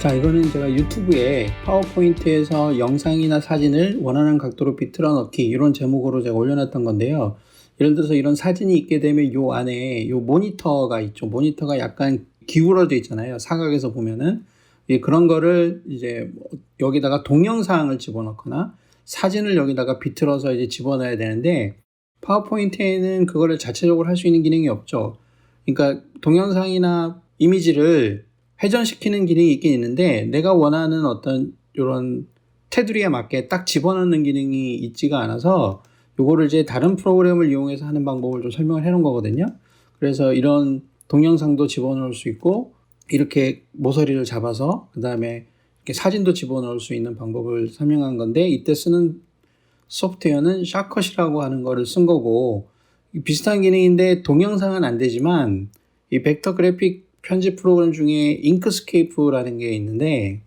자, 이거는 제가 유튜브에 파워포인트에서 영상이나 사진을 원하는 각도로 비틀어 넣기 이런 제목으로 제가 올려놨던 건데요. 예를 들어서 이런 사진이 있게 되면 요 안에 요 모니터가 있죠. 모니터가 약간 기울어져 있잖아요. 사각에서 보면은 예, 그런 거를 이제 뭐 여기다가 동영상을 집어넣거나 사진을 여기다가 비틀어서 이제 집어넣어야 되는데 파워포인트에는 그거를 자체적으로 할 수 있는 기능이 없죠. 그러니까 동영상이나 이미지를 회전시키는 기능이 있긴 있는데 내가 원하는 어떤 이런 테두리에 맞게 딱 집어넣는 기능이 있지가 않아서 요거를 이제 다른 프로그램을 이용해서 하는 방법을 좀 설명을 해 놓은 거거든요. 그래서 이런 동영상도 집어넣을 수 있고 이렇게 모서리를 잡아서 그 다음에 이렇게 사진도 집어넣을 수 있는 방법을 설명한 건데 이때 쓰는 소프트웨어는 샤컷이라고 하는 거를 쓴 거고 비슷한 기능인데 동영상은 안 되지만 이 벡터 그래픽 편집 프로그램 중에 잉크스케이프라는 게 있는데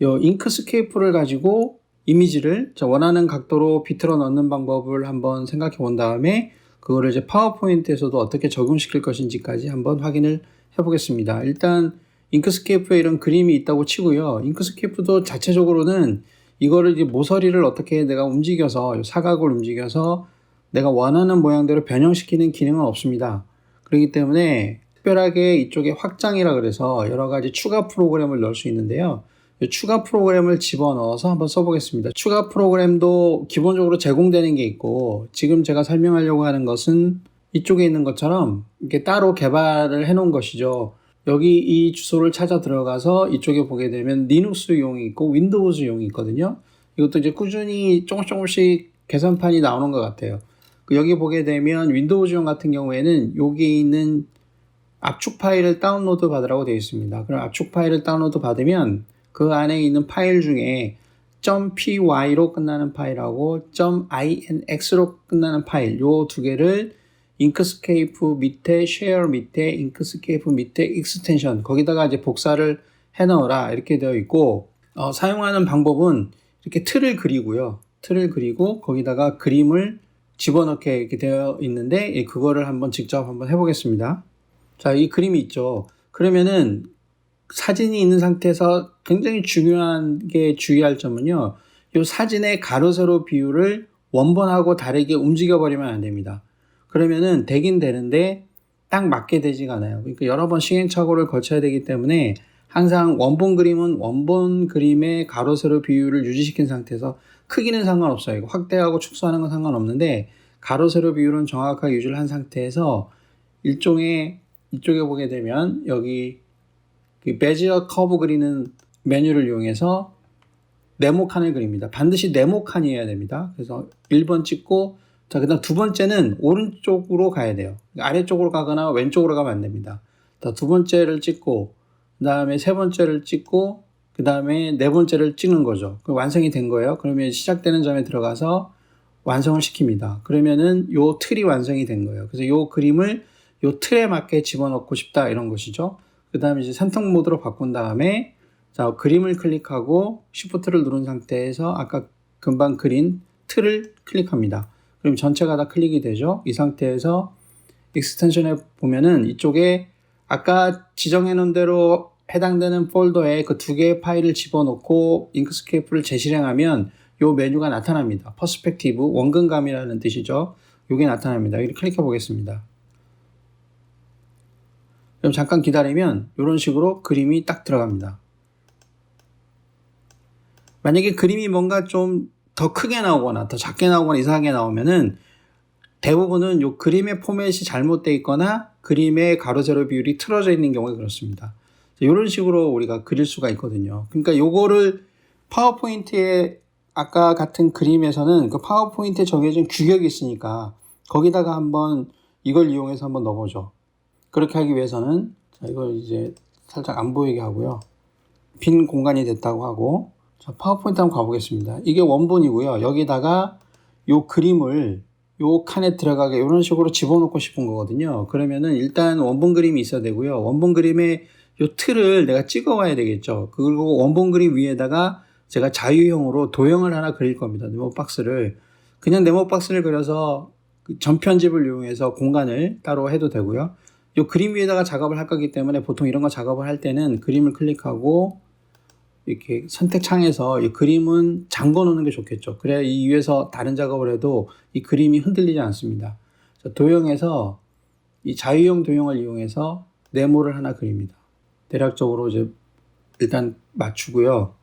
이 잉크스케이프를 가지고 이미지를 원하는 각도로 비틀어 넣는 방법을 한번 생각해 본 다음에 그거를 이제 파워포인트에서도 어떻게 적용시킬 것인지까지 한번 확인을 해 보겠습니다. 일단 잉크스케이프에 이런 그림이 있다고 치고요. 잉크스케이프도 자체적으로는 이거를 이제 모서리를 어떻게 내가 움직여서 사각을 움직여서 내가 원하는 모양대로 변형시키는 기능은 없습니다. 그렇기 때문에 특별하게 이쪽에 확장이라 그래서 여러 가지 추가 프로그램을 넣을 수 있는데요. 추가 프로그램을 집어넣어서 한번 써보겠습니다. 추가 프로그램도 기본적으로 제공되는 게 있고 지금 제가 설명하려고 하는 것은 이쪽에 있는 것처럼 이렇게 따로 개발을 해 놓은 것이죠. 여기 이 주소를 찾아 들어가서 이쪽에 보게 되면 리눅스용이 있고 윈도우즈용이 있거든요. 이것도 이제 꾸준히 조금씩 조금씩 개선판이 나오는 것 같아요. 그 여기 보게 되면 윈도우즈용 같은 경우에는 여기 있는 압축 파일을 다운로드 받으라고 되어 있습니다. 그럼 압축 파일을 다운로드 받으면 그 안에 있는 파일 중에 .py로 끝나는 파일하고 .inx로 끝나는 파일 요 두 개를 잉크스케이프 밑에 쉐어 밑에 잉크스케이프 밑에 익스텐션 거기다가 이제 복사를 해 넣어라 이렇게 되어 있고 어, 사용하는 방법은 이렇게 틀을 그리고요. 틀을 그리고 거기다가 그림을 집어넣게 이렇게 되어 있는데 그거를 한번 직접 한번 해보겠습니다. 자, 이 그림이 있죠. 그러면은 사진이 있는 상태에서 굉장히 중요한 게 주의할 점은요. 이 사진의 가로 세로 비율을 원본하고 다르게 움직여 버리면 안 됩니다. 그러면은 되긴 되는데 딱 맞게 되지가 않아요. 그러니까 여러 번 시행착오를 거쳐야 되기 때문에 항상 원본 그림은 원본 그림의 가로 세로 비율을 유지시킨 상태에서 크기는 상관없어요. 확대하고 축소하는 건 상관없는데 가로 세로 비율은 정확하게 유지를 한 상태에서 일종의 이쪽에 보게 되면 여기 그 베지어 커브 그리는 메뉴를 이용해서 네모 칸을 그립니다. 반드시 네모 칸이어야 됩니다. 그래서 1번 찍고 자, 그 다음 두 번째는 오른쪽으로 가야 돼요. 아래쪽으로 가거나 왼쪽으로 가면 안 됩니다. 두 번째를 찍고 그 다음에 세 번째를 찍고 그 다음에 네 번째를 찍는 거죠. 그 완성이 된 거예요. 그러면 시작되는 점에 들어가서 완성을 시킵니다. 그러면은 요 틀이 완성이 된 거예요. 그래서 요 그림을 요 틀에 맞게 집어넣고 싶다 이런 것이죠. 그 다음에 이제 산통 모드로 바꾼 다음에 자 그림을 클릭하고 Shift를 누른 상태에서 아까 금방 그린 틀을 클릭합니다. 그럼 전체가 다 클릭이 되죠. 이 상태에서 익스텐션에 보면은 이쪽에 아까 지정해 놓은 대로 해당되는 폴더에 그 두 개의 파일을 집어넣고 잉크스케이프를 재실행하면 요 메뉴가 나타납니다. 퍼스펙티브 원근감이라는 뜻이죠. 요게 나타납니다. 여기 클릭해 보겠습니다. 그럼 잠깐 기다리면 이런 식으로 그림이 딱 들어갑니다. 만약에 그림이 뭔가 좀 더 크게 나오거나 더 작게 나오거나 이상하게 나오면은 대부분은 이 그림의 포맷이 잘못되어 있거나 그림의 가로 세로 비율이 틀어져 있는 경우가 그렇습니다. 이런 식으로 우리가 그릴 수가 있거든요. 그러니까 요거를 파워포인트에 아까 같은 그림에서는 그 파워포인트에 정해진 규격이 있으니까 거기다가 한번 이걸 이용해서 한번 넣어보죠. 그렇게 하기 위해서는 자, 이걸 이제 살짝 안 보이게 하고요. 빈 공간이 됐다고 하고 자, 파워포인트 한번 가보겠습니다. 이게 원본이고요. 여기다가 요 그림을 요 칸에 들어가게 이런 식으로 집어넣고 싶은 거거든요. 그러면은 일단 원본 그림이 있어야 되고요. 원본 그림의 요 틀을 내가 찍어 와야 되겠죠. 그리고 원본 그림 위에다가 제가 자유형으로 도형을 하나 그릴 겁니다. 네모 박스를. 그냥 네모 박스를 그려서 그 전편집을 이용해서 공간을 따로 해도 되고요. 이 그림 위에다가 작업을 할 거기 때문에 보통 이런 거 작업을 할 때는 그림을 클릭하고 이렇게 선택창에서 이 그림은 잠궈 놓는 게 좋겠죠. 그래야 이 위에서 다른 작업을 해도 이 그림이 흔들리지 않습니다. 자, 도형에서 이 자유형 도형을 이용해서 네모를 하나 그립니다. 대략적으로 이제 일단 맞추고요.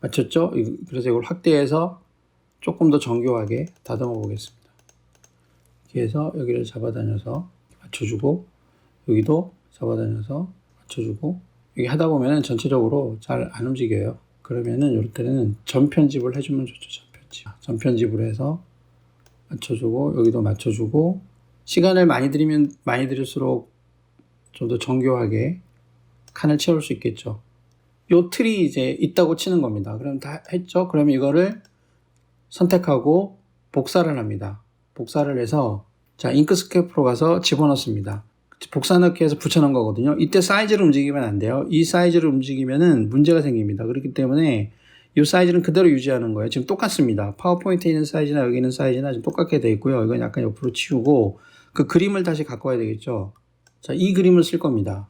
맞췄죠? 이- 그래서 이걸 확대해서 조금 더 정교하게 다듬어 보겠습니다. 이렇게 해서 여기를 잡아다녀서 맞춰주고 여기도 잡아다녀서 맞춰주고 여기 하다 보면 전체적으로 잘 안 움직여요. 그러면은 이럴 때는 전편집을 해주면 좋죠. 전편집. 전편집을 해서 맞춰주고 여기도 맞춰주고 시간을 많이 들이면 많이 들일수록 좀 더 정교하게 칸을 채울 수 있겠죠. 요 틀이 이제 있다고 치는 겁니다. 그럼 다 했죠? 그러면 이거를 선택하고 복사를 합니다. 복사를 해서 자 잉크스케프로 가서 집어넣습니다. 복사 넣기 해서 붙여넣은 거거든요. 이때 사이즈를 움직이면 안 돼요. 이 사이즈를 움직이면은 문제가 생깁니다. 그렇기 때문에 이 사이즈는 그대로 유지하는 거예요. 지금 똑같습니다. 파워포인트에 있는 사이즈나 여기 있는 사이즈나 지금 똑같게 돼 있고요. 이건 약간 옆으로 치우고 그 그림을 다시 갖고 와야 되겠죠. 자, 이 그림을 쓸 겁니다.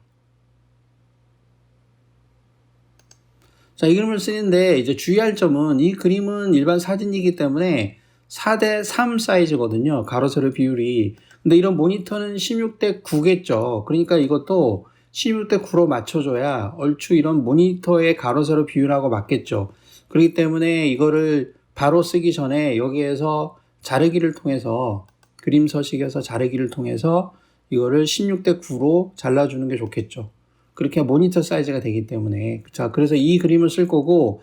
자, 이 그림을 쓰는데 이제 주의할 점은 이 그림은 일반 사진이기 때문에 4대 3 사이즈거든요. 가로 세로 비율이. 근데 이런 모니터는 16대 9겠죠. 그러니까 이것도 16대 9로 맞춰줘야 얼추 이런 모니터의 가로 세로 비율하고 맞겠죠. 그렇기 때문에 이거를 바로 쓰기 전에 여기에서 자르기를 통해서 그림 서식에서 자르기를 통해서 이거를 16대 9로 잘라주는 게 좋겠죠. 그렇게 모니터 사이즈가 되기 때문에 자 그래서 이 그림을 쓸 거고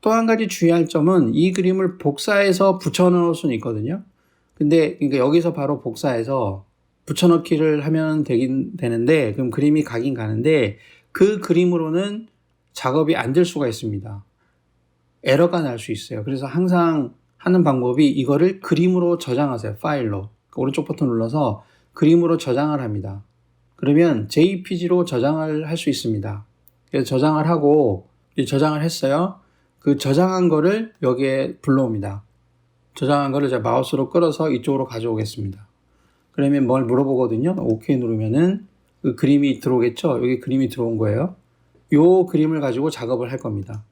또 한 가지 주의할 점은 이 그림을 복사해서 붙여넣을 수는 있거든요. 근데 그러니까 여기서 바로 복사해서 붙여넣기를 하면 되긴 되는데 그럼 그림이 가긴 가는데 그 그림으로는 작업이 안 될 수가 있습니다. 에러가 날 수 있어요. 그래서 항상 하는 방법이 이거를 그림으로 저장하세요. 파일로 오른쪽 버튼 눌러서 그림으로 저장을 합니다. 그러면 JPG로 저장을 할 수 있습니다. 그래서 저장을 하고 저장을 했어요. 그 저장한 거를 여기에 불러옵니다. 저장한 거를 제가 마우스로 끌어서 이쪽으로 가져오겠습니다. 그러면 뭘 물어보거든요. OK 누르면은 그 그림이 들어오겠죠. 여기 그림이 들어온 거예요. 요 그림을 가지고 작업을 할 겁니다.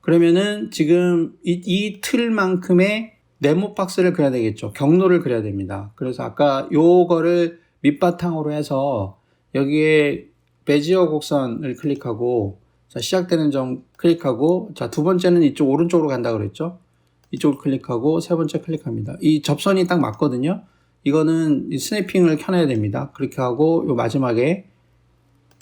그러면은 지금 이, 이 틀만큼의 네모 박스를 그려야 되겠죠. 경로를 그려야 됩니다. 그래서 아까 요거를 밑바탕으로 해서 여기에 베지어 곡선을 클릭하고 자, 시작되는 점 클릭하고 자, 두 번째는 이쪽 오른쪽으로 간다 그랬죠? 이쪽을 클릭하고 세 번째 클릭합니다. 이 접선이 딱 맞거든요. 이거는 이 스냅핑을 켜놔야 됩니다. 그렇게 하고 요 마지막에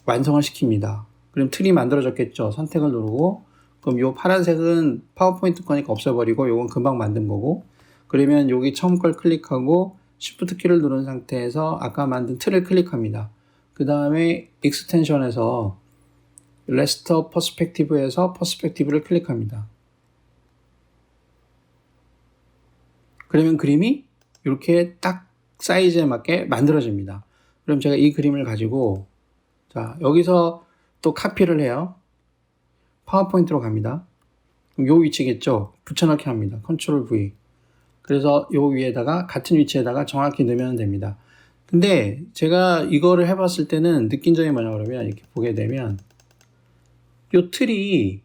완성을 시킵니다. 그럼 틀이 만들어졌겠죠. 선택을 누르고 그럼 요 파란색은 파워포인트 거니까 없애버리고 요건 금방 만든 거고 그러면 여기 처음 걸 클릭하고 Shift 키를 누른 상태에서 아까 만든 틀을 클릭합니다. 그 다음에 익스텐션에서 레스터 퍼스펙티브에서 퍼스펙티브를 클릭합니다. 그러면 그림이 이렇게 딱 사이즈에 맞게 만들어집니다. 그럼 제가 이 그림을 가지고 자 여기서 또 카피를 해요. 파워포인트로 갑니다. 그럼 요 위치겠죠? 붙여넣기 합니다. 컨트롤 V. 그래서 요 위에다가 같은 위치에다가 정확히 넣으면 됩니다. 근데 제가 이거를 해봤을 때는 느낀 점이 뭐냐 그러면 이렇게 보게 되면 요 틀이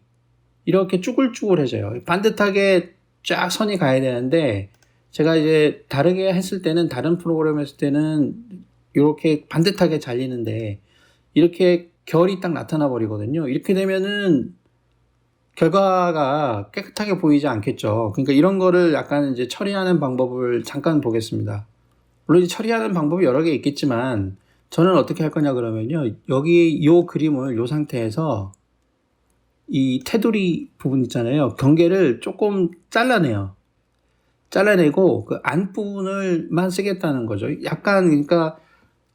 이렇게 쭈글쭈글해져요. 반듯하게 쫙 선이 가야 되는데 제가 이제 다르게 했을 때는 다른 프로그램 했을 때는 이렇게 반듯하게 잘리는데 이렇게 결이 딱 나타나 버리거든요. 이렇게 되면은 결과가 깨끗하게 보이지 않겠죠. 그러니까 이런 거를 약간 이제 처리하는 방법을 잠깐 보겠습니다. 물론 처리하는 방법이 여러 개 있겠지만 저는 어떻게 할 거냐 그러면요. 여기 이 그림을 이 상태에서 이 테두리 부분 있잖아요. 경계를 조금 잘라내요. 잘라내고 그 안부분을만 쓰겠다는 거죠. 약간 그러니까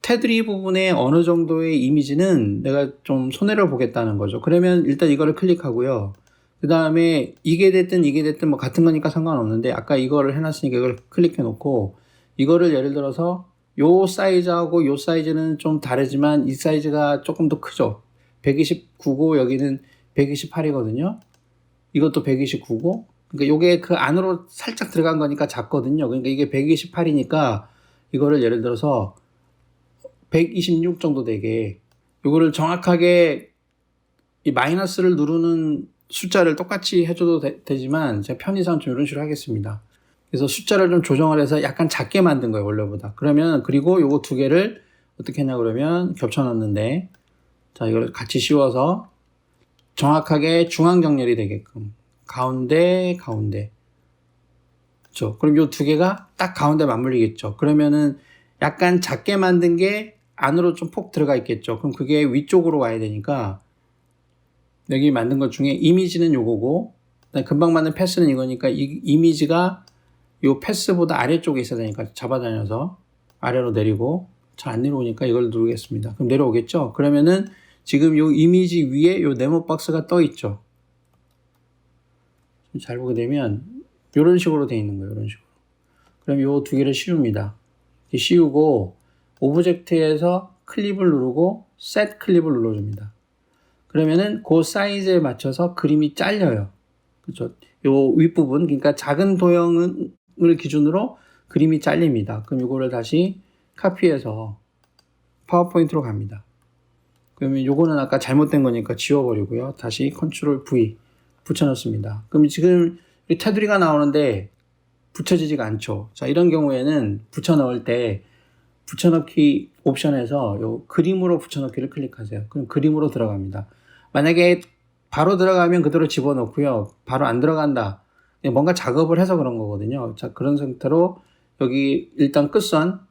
테두리 부분에 어느 정도의 이미지는 내가 좀 손해를 보겠다는 거죠. 그러면 일단 이거를 클릭하고요. 그 다음에 이게 됐든 이게 됐든 뭐 같은 거니까 상관없는데 아까 이거를 해놨으니까 이걸 클릭해 놓고 이거를 예를 들어서 요 사이즈하고 요 사이즈는 좀 다르지만 이 사이즈가 조금 더 크죠. 129고 여기는 128이거든요. 이것도 129고 그러니까 요게 그 안으로 살짝 들어간 거니까 작거든요. 그러니까 이게 128이니까 이거를 예를 들어서 126 정도 되게 요거를 정확하게 이 마이너스를 누르는 숫자를 똑같이 해줘도 되, 지만 제가 편의상 좀 이런 식으로 하겠습니다. 그래서 숫자를 좀 조정을 해서 약간 작게 만든 거예요 원래보다. 그러면 그리고 요거 두 개를 어떻게 했냐 그러면 겹쳐 넣는데 자 이걸 같이 씌워서 정확하게 중앙 정렬이 되게끔 가운데 가운데 그렇죠. 그럼 요두 개가 딱 가운데 맞물리겠죠. 그러면은 약간 작게 만든 게 안으로 좀 폭 들어가 있겠죠. 그럼 그게 위쪽으로 와야 되니까 여기 만든 것 중에 이미지는 요거고 금방 만든 패스는 이거니까 이 이미지가 요 패스보다 아래쪽에 있어야 되니까 잡아다녀서 아래로 내리고 잘 안 내려오니까 이걸 누르겠습니다. 그럼 내려오겠죠? 그러면은 지금 요 이미지 위에 요 네모 박스가 떠 있죠. 잘 보게 되면 이런 식으로 돼 있는 거예요. 이런 식으로. 그럼 요 두 개를 씌웁니다. 씌우고 오브젝트에서 클립을 누르고 셋 클립을 눌러줍니다. 그러면은 그 사이즈에 맞춰서 그림이 잘려요. 그렇죠? 요 윗부분 그러니까 작은 도형을 기준으로 그림이 잘립니다. 그럼 이거를 다시 카피해서 파워포인트로 갑니다. 그러면 요거는 아까 잘못된 거니까 지워버리고요. 다시 컨트롤 V 붙여넣습니다. 그럼 지금 이 테두리가 나오는데 붙여지지가 않죠. 자, 이런 경우에는 붙여넣을 때 붙여넣기 옵션에서 요 그림으로 붙여넣기를 클릭하세요. 그럼 그림으로 들어갑니다. 만약에 바로 들어가면 그대로 집어넣고요. 바로 안 들어간다. 뭔가 작업을 해서 그런 거거든요. 자, 그런 상태로 여기 일단 끝선,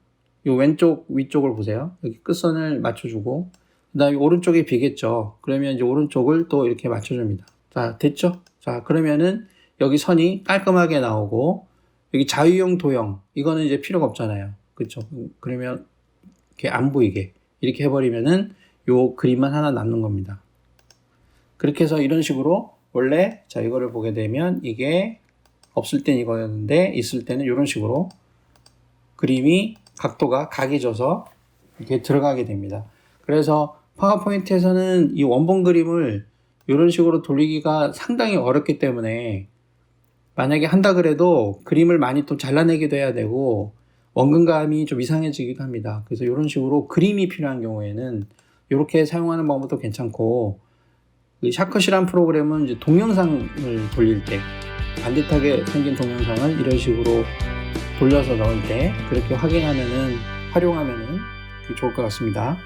요 왼쪽 위쪽을 보세요. 여기 끝선을 맞춰주고, 그 다음에 오른쪽이 비겠죠. 그러면 이제 오른쪽을 또 이렇게 맞춰줍니다. 자, 됐죠? 자, 그러면은 여기 선이 깔끔하게 나오고, 여기 자유형 도형, 이거는 이제 필요가 없잖아요. 그쵸? 그러면 이렇게 안 보이게 이렇게 해버리면은 요 그림만 하나 남는 겁니다. 그렇게 해서 이런 식으로 원래 자 이거를 보게 되면 이게 없을 땐 이거였는데 있을 때는 이런 식으로 그림이 각도가 각이 져서 이렇게 들어가게 됩니다. 그래서 파워포인트에서는 이 원본 그림을 이런 식으로 돌리기가 상당히 어렵기 때문에 만약에 한다 그래도 그림을 많이 또 잘라내기도 해야 되고 원근감이 좀 이상해지기도 합니다. 그래서 이런 식으로 그림이 필요한 경우에는 이렇게 사용하는 방법도 괜찮고 이 샤컷이란 프로그램은 이제 동영상을 돌릴 때 반듯하게 생긴 동영상을 이런 식으로 돌려서 넣을 때 그렇게 확인하면은 활용하면은 좋을 것 같습니다.